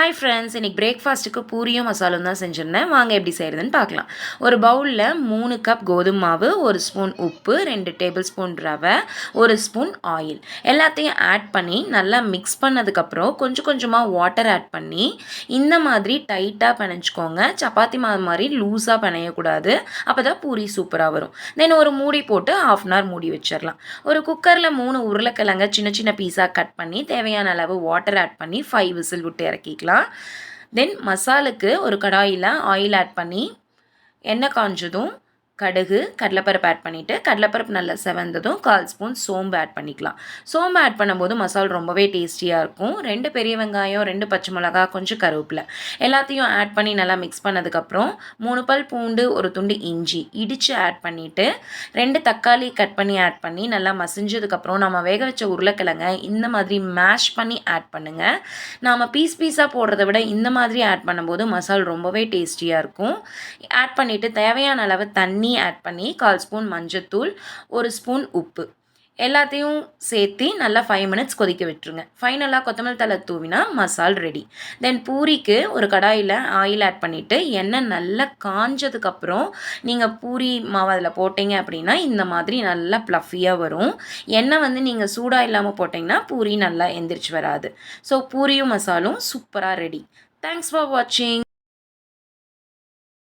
Hi friends இன்றைக்கி பிரேக்ஃபாஸ்ட்டுக்கு பூரியும் மசாலும் தான் செஞ்சுருந்தேன். வாங்க எப்படி செய்கிறதுன்னு பார்க்கலாம். ஒரு பவுலில் மூணு கப் கோதுமை மாவு ஒரு ஸ்பூன் உப்பு ரெண்டு டேபிள் ஸ்பூன் ரவை ஒரு ஸ்பூன் ஆயில் எல்லாத்தையும் ஆட் பண்ணி நல்லா மிக்ஸ் பண்ணதுக்கப்புறம் கொஞ்சம் கொஞ்சமாக வாட்டர் ஆட் பண்ணி இந்த மாதிரி டைட்டாக பிணைஞ்சிக்கோங்க. சப்பாத்தி மாவு மாதிரி லூஸாக பிணையக்கூடாது. அப்போ தான் பூரி சூப்பராக வரும். தென் ஒரு மூடி போட்டு ஆஃப் அன் ஹவர் மூடி வச்சிடலாம் ஒரு குக்கரில் மூணு உருளைக்கிழங்க சின்ன சின்ன பீஸாக கட் பண்ணி தேவையான அளவு வாட்டர் ஆட் பண்ணி ஃபைவ் விசில் விட்டு இறக்கிக்கலாம். பண்ணிக்கலாம். தென் மசாலுக்கு ஒரு கடாயில் ஆயில் ஆட் பண்ணி எண்ணெய் காஞ்சதும் கடுகு கடலைப்பருப்பு ஆட் பண்ணிவிட்டு கடலைப்பருப்பு நல்லா செவந்ததும் கால் ஸ்பூன் சோம்பு ஆட் பண்ணிக்கலாம். சோம்பு ஆட் பண்ணும்போது மசால் ரொம்பவே டேஸ்டியாக இருக்கும். ரெண்டு பெரிய வெங்காயம் ரெண்டு பச்சை மிளகா கொஞ்சம் கருவேப்பிலை. எல்லாத்தையும் ஆட் பண்ணி நல்லா மிக்ஸ் பண்ணதுக்கப்புறம் மூணு பல் பூண்டு ஒரு துண்டு இஞ்சி இடித்து ஆட் பண்ணிவிட்டு ரெண்டு தக்காளி கட் பண்ணி ஆட் பண்ணி நல்லா மசிஞ்சதுக்கப்புறம் நம்ம வேக வச்ச உருளைக்கிழங்க இந்த மாதிரி மேஷ் பண்ணி ஆட் பண்ணுங்கள் நாம் பீஸ் பீஸாக போடுறத விட இந்த மாதிரி ஆட் பண்ணும்போது மசால் ரொம்பவே டேஸ்டியாக இருக்கும். ஆட் பண்ணிவிட்டு தேவையான அளவு தண்ணி தண்ணி ஆட் பண்ணி கால் ஸ்பூன் மஞ்சத்தூள் ஒரு ஸ்பூன் உப்பு. எல்லாத்தையும் சேர்த்து நல்லா ஃபைவ் மினிட்ஸ் கொதிக்க விட்டுருங்க. ஃபைனலாக கொத்தமல்லி தலை தூவினா மசால் ரெடி தென் பூரிக்கு ஒரு கடாயில் ஆயில் ஆட் பண்ணிவிட்டு எண்ணெய் நல்லா காஞ்சதுக்கப்புறம் நீங்கள் பூரி மாவு அதில் போட்டிங்க அப்படின்னா இந்த மாதிரி நல்லா ப்ளஃபியாக வரும். எண்ணெய் வந்து நீங்கள் சூடாக இல்லாமல் போட்டிங்கன்னா பூரி நல்லா எந்திரிச்சு வராது. ஸோ பூரியும் மசாலும் சூப்பராக ரெடி தேங்க்ஸ் ஃபார் வாட்சிங்